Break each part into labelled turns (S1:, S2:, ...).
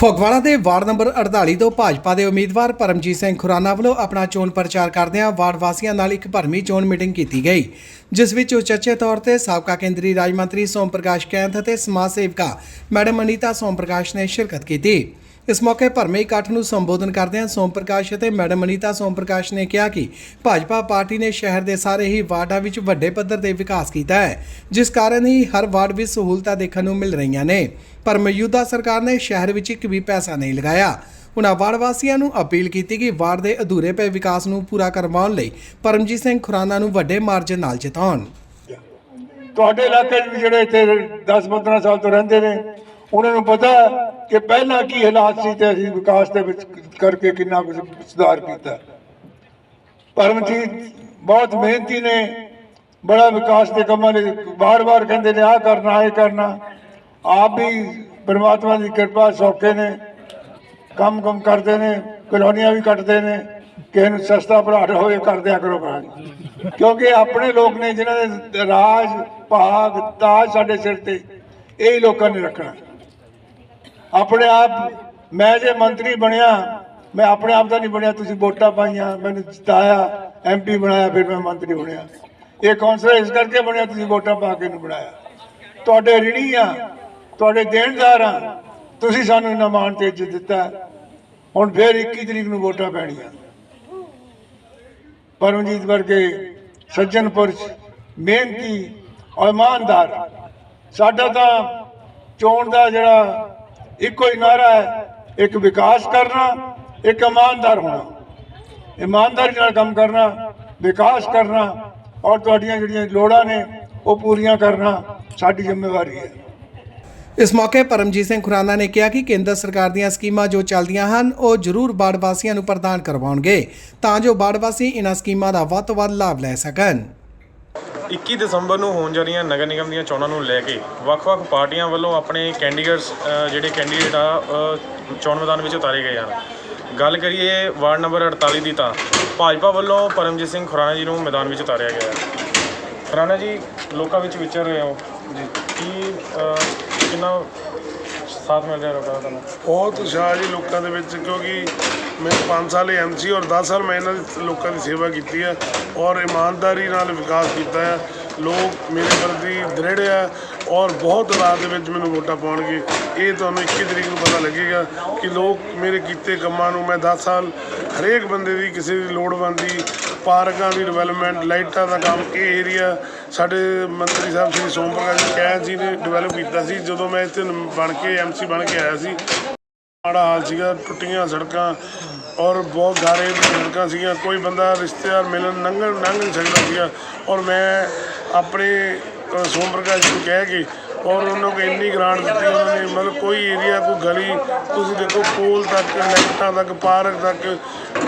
S1: ਫਗਵਾੜਾ ਦੇ ward number 48 ਤੋਂ ਭਾਜਪਾ ਦੇ ਉਮੀਦਵਾਰ ਪਰਮਜੀਤ ਸਿੰਘ ਖੁਰਾਨਾ ਵੱਲੋਂ ਆਪਣਾ ਚੋਣ ਪ੍ਰਚਾਰ ਕਰਦਿਆਂ ਵਾਰਡ ਵਾਸੀਆਂ ਨਾਲ ਇੱਕ ਭਰਮੀ ਚੋਣ ਮੀਟਿੰਗ ਕੀਤੀ ਗਈ, ਜਿਸ ਵਿੱਚ ਉਚੇਚੇ ਤੌਰ ਤੇ ਸਾਬਕਾ ਕੇਂਦਰੀ ਰਾਜ ਮੰਤਰੀ ਸੋਮ ਪ੍ਰਕਾਸ਼ ਕੈਂਥ ਅਤੇ ਸਮਾਜ ਸੇਵਿਕਾ ਮੈਡਮ ਅਨੀਤਾ ਸੋਮ ਪ੍ਰਕਾਸ਼ ਨੇ ਸ਼ਿਰਕਤ ਕੀਤੀ। ਇਸ ਮੌਕੇ ਭਰਮੇ ਇਕੱਠ ਨੂੰ ਸੰਬੋਧਨ ਕਰਦਿਆਂ ਸੋਮ ਪ੍ਰਕਾਸ਼ ਅਤੇ ਮੈਡਮ ਅਨੀਤਾ ਸੋਮ ਪ੍ਰਕਾਸ਼ ਨੇ ਕਿਹਾ ਕਿ ਭਾਜਪਾ ਪਾਰਟੀ ਨੇ ਸ਼ਹਿਰ ਦੇ ਸਾਰੇ ਹੀ ਵਾਰਡਾਂ ਵਿੱਚ ਵੱਡੇ ਪੱਧਰ ਤੇ ਵਿਕਾਸ ਕੀਤਾ ਹੈ, ਜਿਸ ਕਾਰਨ ਹੀ ਹਰ ਵਾਰਡ ਵਿੱਚ ਸਹੂਲਤਾਂ ਦੇਖਣ ਨੂੰ ਮਿਲ ਰਹੀਆਂ ਨੇ। ਪਰ ਮੌਜੂਦਾ ਸਰਕਾਰ ਨੇ ਸ਼ਹਿਰ ਵਿੱਚ ਇੱਕ ਵੀ ਪੈਸਾ ਨਹੀਂ ਲਗਾਇਆ। ਉਨ੍ਹਾਂ ਵਾਰਡ ਵਾਸੀਆਂ ਨੂੰ ਅਪੀਲ ਕੀਤੀ ਕਿ ਵਾਰਡ ਦੇ ਅਧੂਰੇ ਪਏ ਵਿਕਾਸ ਨੂੰ ਪੂਰਾ ਕਰਵਾਉਣ ਲਈ ਪਰਮਜੀਤ ਸਿੰਘ ਖੁਰਾਨਾ ਨੂੰ ਵੱਡੇ ਮਾਰਜਨ ਨਾਲ ਜਿਤਾਉਣ।
S2: ਤੁਹਾਡੇ ਇਲਾਕੇ 'ਚ ਜਿਹੜੇ ਇੱਥੇ 10-15 ਸਾਲ ਤੋਂ ਰਹਿੰਦੇ ਨੇ ਉਹਨਾਂ ਨੂੰ ਪਤਾ ਕਿ ਪਹਿਲਾਂ ਕੀ ਹਾਲਾਤ ਸੀ ਤੇ ਅਸੀਂ ਵਿਕਾਸ ਦੇ ਵਿੱਚ ਕਰਕੇ ਕਿੰਨਾ ਕੁਝ ਸੁਧਾਰ ਕੀਤਾ। ਪਰਮਜੀਤ ਬਹੁਤ ਮਿਹਨਤੀ ਨੇ, ਬੜਾ ਵਿਕਾਸ ਦੇ ਕੰਮਾਂ ਨੇ ਬਾਰ-ਬਾਰ ਕਹਿੰਦੇ ਨੇ, ਆਹ ਕਰਨਾ, ਇਹ ਕਰਨਾ। ਆਪ ਵੀ ਪਰਮਾਤਮਾ ਦੀ ਕਿਰਪਾ ਸੌਖੇ ਨੇ ਕੰਮ ਕੰਮ ਕਰਦੇ ਨੇ, ਕਲੋਨੀਆਂ ਵੀ ਕੱਟਦੇ ਨੇ, ਕਿਸੇ ਨੂੰ ਸਸਤਾ ਭਰਾਟ ਹੋਵੇ ਕਰਦਿਆ ਕਰੋ ਭਰਾ ਕਿਉਂਕਿ ਆਪਣੇ ਲੋਕ ਨੇ ਜਿਨ੍ਹਾਂ ਦੇ ਰਾਜ ਭਾਗ ਤਾਜ ਸਾਡੇ ਸਿਰ ਤੇ, ਇਹ ਲੋਕਾਂ ਨੇ ਰੱਖਣਾ। ਆਪਣੇ ਆਪ ਮੈਂ ਜੇ ਮੰਤਰੀ ਬਣਿਆ, ਮੈਂ ਆਪਣੇ ਆਪ ਦਾ ਨਹੀਂ ਬਣਿਆ, ਤੁਸੀਂ ਵੋਟਾਂ ਪਾਈਆਂ, ਮੈਨੂੰ ਜਿਤਾਇਆ ਐਮਪੀ ਬਣਾਇਆ, ਫਿਰ ਮੈਂ ਮੰਤਰੀ ਬਣਿਆ। ਇਹ ਕੌਂਸਲਰ ਇਸ ਕਰਕੇ ਬਣਿਆ, ਤੁਸੀਂ ਵੋਟਾਂ ਪਾ ਕੇ ਨੂੰ ਬਣਾਇਆ। ਤੁਹਾਡੇ ਰਿਣੀ ਆ ਤੁਹਾਡੇ ਦੇਣਦਾਰ ਆ, ਤੁਸੀਂ ਸਾਨੂੰ ਇਹਨਾਂ ਮਾਣ ਤੇ ਇੱਜ਼ਤ ਦਿੱਤਾ। ਹੁਣ ਫਿਰ 21 ਤਰੀਕ ਨੂੰ ਵੋਟਾਂ ਪੈਣੀਆਂ। ਪਰਮਜੀਤ ਵਰਗੇ ਸੱਜਣ ਪੁਰਸ਼, ਮਿਹਨਤੀ ਔਰ ਇਮਾਨਦਾਰ। ਸਾਡਾ ਤਾਂ ਚੋਣ ਦਾ ਜਿਹੜਾ ਇੱਕੋ ਹੀ ਨਾਰਾ ਹੈ, ਇੱਕ ਵਿਕਾਸ ਕਰਨਾ, ਇੱਕ ਇਮਾਨਦਾਰ ਹੋਣਾ। ਇਮਾਨਦਾਰੀ ਨਾਲ ਕੰਮ ਕਰਨਾ, ਵਿਕਾਸ ਕਰਨਾ ਔਰ ਤੁਹਾਡੀਆਂ ਜਿਹੜੀਆਂ ਲੋੜਾਂ ਨੇ, ਉਹ ਪੂਰੀਆਂ ਕਰਨਾ ਸਾਡੀ ਜ਼ਿੰਮੇਵਾਰੀ ਹੈ।
S1: ਇਸ ਮੌਕੇ ਪਰਮਜੀਤ ਸਿੰਘ ਖੁਰਾਨਾ ਨੇ ਕਿਹਾ ਕਿ ਕੇਂਦਰ ਸਰਕਾਰ ਦੀਆਂ ਸਕੀਮਾਂ ਜੋ ਚੱਲਦੀਆਂ ਹਨ, ਉਹ ਜ਼ਰੂਰ ਬਾੜ ਵਾਸੀਆਂ ਨੂੰ ਪ੍ਰਦਾਨ ਕਰਵਾਉਣਗੇ ਤਾਂ ਜੋ ਬਾੜ ਵਾਸੀ ਇਹਨਾਂ ਸਕੀਮਾਂ ਦਾ ਵੱਧ ਤੋਂ ਵੱਧ ਲਾਭ ਲੈ ਸਕਣ।
S3: 21 ਦਸੰਬਰ ਨੂੰ ਹੋਣ ਜਾ ਰਹੀਆਂ ਨਗਰ ਨਿਗਮ ਦੀਆਂ ਚੋਣਾਂ ਨੂੰ ਲੈ ਕੇ ਵੱਖ-ਵੱਖ ਪਾਰਟੀਆਂ ਵੱਲੋਂ ਆਪਣੇ ਕੈਂਡੀਡੇਟਸ ਜਿਹੜੇ ਕੈਂਡੀਡੇਟ ਆ ਚੋਣ ਮੈਦਾਨ ਵਿੱਚ ਉਤਾਰੇ ਗਏ ਹਨ। ਗੱਲ ਕਰੀਏ ਵਾਰਡ ਨੰਬਰ 48 ਦੀ ਤਾਂ ਭਾਜਪਾ ਵੱਲੋਂ ਪਰਮਜੀਤ ਸਿੰਘ ਖੁਰਾਣਾ ਜੀ ਨੂੰ ਮੈਦਾਨ ਵਿੱਚ ਉਤਾਰਿਆ ਗਿਆ ਹੈ। ਖੁਰਾਣਾ ਜੀ, ਲੋਕਾਂ ਵਿੱਚ ਵਿਚਰ ਰਹੇ ਹੋ? ਜੀ, ਕੀ ਕਿੰਨਾ ਸਾਥ ਮਿਲ ਰਿਹਾ ਲੋਕਾਂ ਦਾ ਤੁਹਾਨੂੰ?
S4: ਬਹੁਤ ਉਤਸ਼ਾਹ ਜੀ ਲੋਕਾਂ ਦੇ ਵਿੱਚ, ਕਿਉਂਕਿ ਮੈਂ 5 ਸਾਲ ਐਮਸੀ ਔਰ 10 ਸਾਲ ਮੈਂ ਇਹਨਾਂ ਦੀ ਲੋਕਾਂ ਦੀ ਸੇਵਾ ਕੀਤੀ ਹੈ ਔਰ ਇਮਾਨਦਾਰੀ ਨਾਲ ਵਿਕਾਸ ਕੀਤਾ ਹੈ। ਲੋਕ ਮੇਰੇ ਪ੍ਰਤੀ ਦ੍ਰਿੜ ਆ ਔਰ ਬਹੁਤ ਰਾਤ ਦੇ ਵਿੱਚ ਮੈਨੂੰ ਵੋਟਾਂ ਪਾਉਣਗੇ। ਇਹ ਤੁਹਾਨੂੰ 21 ਤਰੀਕ ਨੂੰ ਪਤਾ ਲੱਗੇਗਾ ਕਿ ਲੋਕ ਮੇਰੇ ਕੀਤੇ ਕੰਮਾਂ ਨੂੰ ਮੈਂ 10 ਸਾਲ ਹਰੇਕ ਬੰਦੇ ਦੀ ਕਿਸੇ ਦੀ ਲੋੜਵੰਦ ਦੀ, ਪਾਰਕਾਂ ਦੀ ਡਿਵੈਲਪਮੈਂਟ ਲਾਈਟਾਂ ਦਾ ਕੰਮ, ਇਹ ਏਰੀਆ ਸਾਡੇ ਮੰਤਰੀ ਸਾਹਿਬ ਸ੍ਰੀ ਸੋਮ ਪ੍ਰਕਾਸ਼ ਜੀ ਕੈਨ ਜੀ ਨੇ ਡਿਵੈਲਪ ਕੀਤਾ ਸੀ। ਜਦੋਂ ਮੈਂ ਇੱਥੇ ਬਣ ਕੇ ਐਮਸੀ ਬਣ ਕੇ ਆਇਆ ਸੀ ਮਾੜਾ ਹਾਲ ਸੀਗਾ, ਟੁੱਟੀਆਂ ਸੜਕਾਂ ਔਰ ਬਹੁਤ ਗਾਰੇ ਸੜਕਾਂ ਸੀਗੀਆਂ, ਕੋਈ ਬੰਦਾ ਰਿਸ਼ਤੇਦਾਰ ਮਿਲਣ ਲੰਘਣ ਲੰਘ ਨਹੀਂ ਸਕਦਾ ਸੀਗਾ ਔਰ ਮੈਂ ਆਪਣੇ ਸੋਮ ਪ੍ਰਕਾਸ਼ ਜੀ ਨੂੰ ਕਹਿ ਕੇ ਔਰ ਉਹਨਾਂ ਨੂੰ ਇੰਨੀ ਗ੍ਰਾਂਟ ਦਿੱਤੀ ਉਹਨਾਂ ਨੇ, ਮਤਲਬ ਕੋਈ ਏਰੀਆ ਕੋਈ ਗਲੀ, ਤੁਸੀਂ ਦੇਖੋ ਪੋਲ ਤੱਕ, ਲਾਈਟਾਂ ਤੱਕ, ਪਾਰਕ ਤੱਕ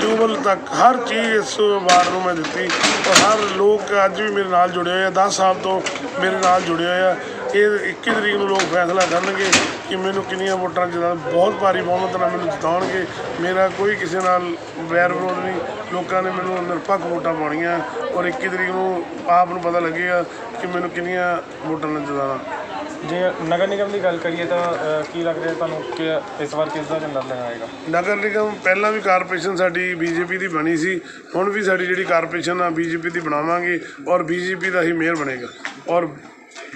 S4: ਟਿਊਬਲ ਤੱਕ, ਹਰ ਚੀਜ਼ ਇਸ ਵਾਰ ਨੂੰ ਮੈਂ ਦਿੱਤੀ ਔਰ ਹਰ ਲੋਕ ਅੱਜ ਵੀ ਮੇਰੇ ਨਾਲ ਜੁੜੇ ਹੋਏ ਆ 10 ਸਾਲ ਤੋਂ ਮੇਰੇ ਨਾਲ ਜੁੜੇ ਹੋਏ ਆ। ਇਹ 21 ਤਰੀਕ ਨੂੰ ਲੋਕ ਫੈਸਲਾ ਕਰਨਗੇ ਕਿ ਮੈਨੂੰ ਕਿੰਨੀਆਂ ਵੋਟਾਂ ਜਿੱਦਾਂ ਬਹੁਤ ਭਾਰੀ ਬਹੁਮਤ ਨਾਲ ਮੈਨੂੰ ਜਿਤਾਉਣਗੇ। ਮੇਰਾ ਕੋਈ ਕਿਸੇ ਨਾਲ ਵੈਰ ਵਿਰੋਧ ਨਹੀਂ। ਲੋਕਾਂ ਨੇ ਮੈਨੂੰ ਨਿਰਪੱਖ ਵੋਟਾਂ ਪਾਉਣੀਆਂ ਔਰ 21 ਤਰੀਕ ਨੂੰ ਆਪ ਨੂੰ ਪਤਾ ਲੱਗੇਗਾ ਕਿ ਮੈਨੂੰ ਕਿੰਨੀਆਂ ਵੋਟਾਂ ਨਾਲ ਜਿਤਾਉਣਾ।
S3: ਜੇ ਨਗਰ ਨਿਗਮ ਦੀ ਗੱਲ ਕਰੀਏ ਤਾਂ ਕੀ ਲੱਗ ਰਿਹਾ ਤੁਹਾਨੂੰ ਕਿ ਇਸ ਵਾਰ ਕਿਸ ਦਾ ਝੰਡਾ ਲਹਿਰਾਏਗਾ
S4: ਨਗਰ ਨਿਗਮ ਪਹਿਲਾਂ ਵੀ ਕਾਰਪੋਰੇਸ਼ਨ ਸਾਡੀ ਬੀਜੇਪੀ ਦੀ ਬਣੀ ਸੀ। ਹੁਣ ਵੀ ਸਾਡੀ ਜਿਹੜੀ ਕਾਰਪੋਰੇਸ਼ਨ ਆ ਬੀਜੇਪੀ ਦੀ ਬਣਾਵਾਂਗੇ ਔਰ ਬੀਜੇਪੀ ਦਾ ਹੀ ਮੇਅਰ ਬਣੇਗਾ। ਔਰ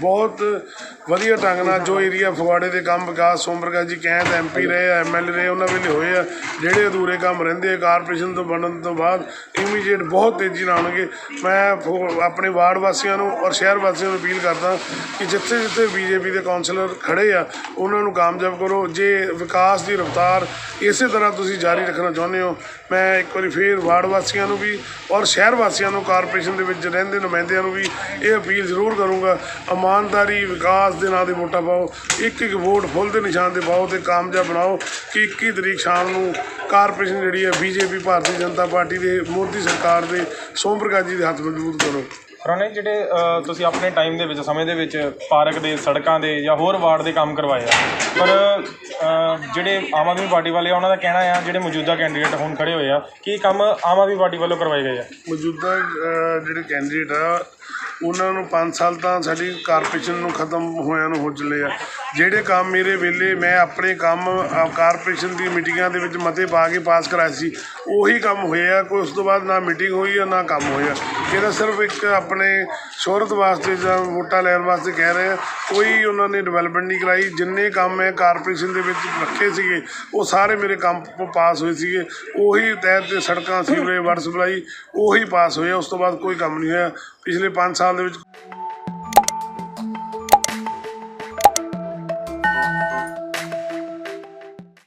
S4: ਬਹੁਤ ਵਧੀਆ ਢੰਗ ਨਾਲ ਜੋ ਏਰੀਆ ਫਗਵਾੜੇ ਦੇ ਕੰਮ ਵਿਕਾਸ ਸੋਮ ਪ੍ਰਕਾਸ਼ ਜੀ ਕਹਿੰਦ ਐਮਪੀ ਰਹੇ ਆ ਐਮਐਲਏ ਰਹੇ, ਉਹਨਾਂ ਵੇਲੇ ਹੋਏ ਆ। ਜਿਹੜੇ ਅਧੂਰੇ ਕੰਮ ਰਹਿੰਦੇ ਆ, ਕਾਰਪੋਰੇਸ਼ਨ ਤੋਂ ਬਣਨ ਤੋਂ ਬਾਅਦ ਇਮੀਡੀਏਟ ਬਹੁਤ ਤੇਜ਼ੀ ਨਾਲ ਆਉਣਗੇ। ਮੈਂ ਫੋ- ਆਪਣੇ ਵਾਰਡ ਵਾਸੀਆਂ ਨੂੰ ਔਰ ਸ਼ਹਿਰ ਵਾਸੀਆਂ ਨੂੰ ਅਪੀਲ ਕਰਦਾ ਕਿ ਜਿੱਥੇ ਜਿੱਥੇ ਬੀਜੇਪੀ ਦੇ ਕਾਉਂਸਲਰ ਖੜੇ ਆ, ਉਹਨਾਂ ਨੂੰ ਕਾਮਯਾਬ ਕਰੋ। ਜੇ ਵਿਕਾਸ ਦੀ ਰਫ਼ਤਾਰ ਇਸੇ ਤਰ੍ਹਾਂ ਤੁਸੀਂ ਜਾਰੀ ਰੱਖਣਾ ਚਾਹੁੰਦੇ ਹੋ, ਮੈਂ ਇੱਕ ਵਾਰੀ ਫੇਰ ਵਾਰਡ ਵਾਸੀਆਂ ਨੂੰ ਵੀ ਔਰ ਸ਼ਹਿਰ ਵਾਸੀਆਂ ਨੂੰ, ਕਾਰਪੋਰੇਸ਼ਨ ਦੇ ਵਿੱਚ ਰਹਿੰਦੇ ਨੁਮਾਇੰਦਿਆਂ ਨੂੰ ਵੀ ਇਹ ਅਪੀਲ ਜ਼ਰੂਰ ਕਰੂੰਗਾ। ਇਮਾਨਦਾਰੀ ਵਿਕਾਸ ਦੇ ਨਾਂ ਦੇ ਵੋਟਾਂ ਪਾਓ ਇੱਕ ਇੱਕ ਵੋਟ ਫੁੱਲ ਦੇ ਨਿਸ਼ਾਨ ਤੇ ਪਾਓ ਤੇ ਕਾਮਯਾਬ ਬਣਾਓ। ਕਿ 21 ਤਰੀਕ ਸ਼ਾਮ ਨੂੰ ਕਾਰਪੋਰੇਸ਼ਨ ਜਿਹੜੀ ਹੈ ਬੀਜੇਪੀ ਭਾਰਤੀ ਜਨਤਾ ਪਾਰਟੀ ਦੇ ਮੋਦੀ ਸਰਕਾਰ ਦੇ ਸੋਮ ਪ੍ਰਕਾਸ਼ ਜੀ ਦੇ ਹੱਥ ਮਜ਼ਬੂਤ ਕਰੋ।
S3: ਪੁਰਾਣੇ ਜਿਹੜੇ ਤੁਸੀਂ ਆਪਣੇ ਟਾਈਮ ਦੇ ਵਿੱਚ ਸਮੇਂ ਦੇ ਵਿੱਚ ਪਾਰਕ ਦੇ ਸੜਕਾਂ ਦੇ ਜਾਂ ਹੋਰ ਵਾਰਡ ਦੇ ਕੰਮ ਕਰਵਾਏ ਆ ਪਰ ਜਿਹੜੇ ਆਮ ਆਦਮੀ ਪਾਰਟੀ ਵਾਲੇ ਆ ਉਹਨਾਂ ਦਾ ਕਹਿਣਾ ਆ ਜਿਹੜੇ ਮੌਜੂਦਾ ਕੈਂਡੀਡੇਟ ਹੁਣ ਖੜੇ ਹੋਏ ਆ ਕਿ ਕੰਮ ਆਮ ਆਦਮੀ ਪਾਰਟੀ ਵੱਲੋਂ ਕਰਵਾਏ ਗਏ ਆ?
S4: ਮੌਜੂਦਾ ਜਿਹੜੇ ਕੈਂਡੀਡੇਟ ਆ ਉਹਨਾਂ ਨੂੰ 5 ਸਾਲ ਤਾਂ ਸਾਡੀ ਕਾਰਪੋਰੇਸ਼ਨ ਨੂੰ ਖਤਮ ਹੋਇਆਂ ਨੂੰ ਹੋ ਚੱਲੇ ਆ। ਜਿਹੜੇ ਕੰਮ ਮੇਰੇ ਵੇਲੇ ਮੈਂ ਆਪਣੇ ਕੰਮ ਕਾਰਪੋਰੇਸ਼ਨ ਦੀ ਮੀਟਿੰਗਾਂ ਦੇ ਵਿੱਚ ਮਤੇ ਪਾ ਕੇ ਪਾਸ ਕਰਾਏ ਸੀ, ਉਹੀ ਕੰਮ ਹੋਏ ਆ। ਕੋਈ ਉਸ ਤੋਂ ਬਾਅਦ ਨਾ ਮੀਟਿੰਗ ਹੋਈ ਆ, ਨਾ ਕੰਮ ਹੋਇਆ। ਇਹਦਾ ਸਿਰਫ ਇੱਕ ਆਪਣੇ ਸ਼ੋਹਰਤ ਵਾਸਤੇ ਜਾਂ ਵੋਟਾਂ ਲੈਣ ਵਾਸਤੇ ਕਹਿ ਰਹੇ ਆ। ਕੋਈ ਉਹਨਾਂ ਨੇ ਡਿਵੈਲਪਮੈਂਟ ਨਹੀਂ ਕਰਾਈ। ਜਿੰਨੇ ਕੰਮ ਮੈਂ ਕਾਰਪੋਰੇਸ਼ਨ ਦੇ ਵਿੱਚ ਰੱਖੇ ਸੀਗੇ, ਉਹ ਸਾਰੇ ਮੇਰੇ ਕੰਮ ਪਾਸ ਹੋਏ ਸੀਗੇ। ਉਹੀ ਤਹਿਤ ਤੇ ਸੜਕਾਂ, ਸੀਵਰੇਜ ਵਾਟਰ ਸਪਲਾਈ ਉਹੀ ਪਾਸ ਹੋਏ ਉਸ ਤੋਂ ਬਾਅਦ ਕੋਈ ਕੰਮ ਨਹੀਂ ਹੋਇਆ। ਪਿਛਲੇ 5 ਸਾਲ ਦੇ ਵਿੱਚ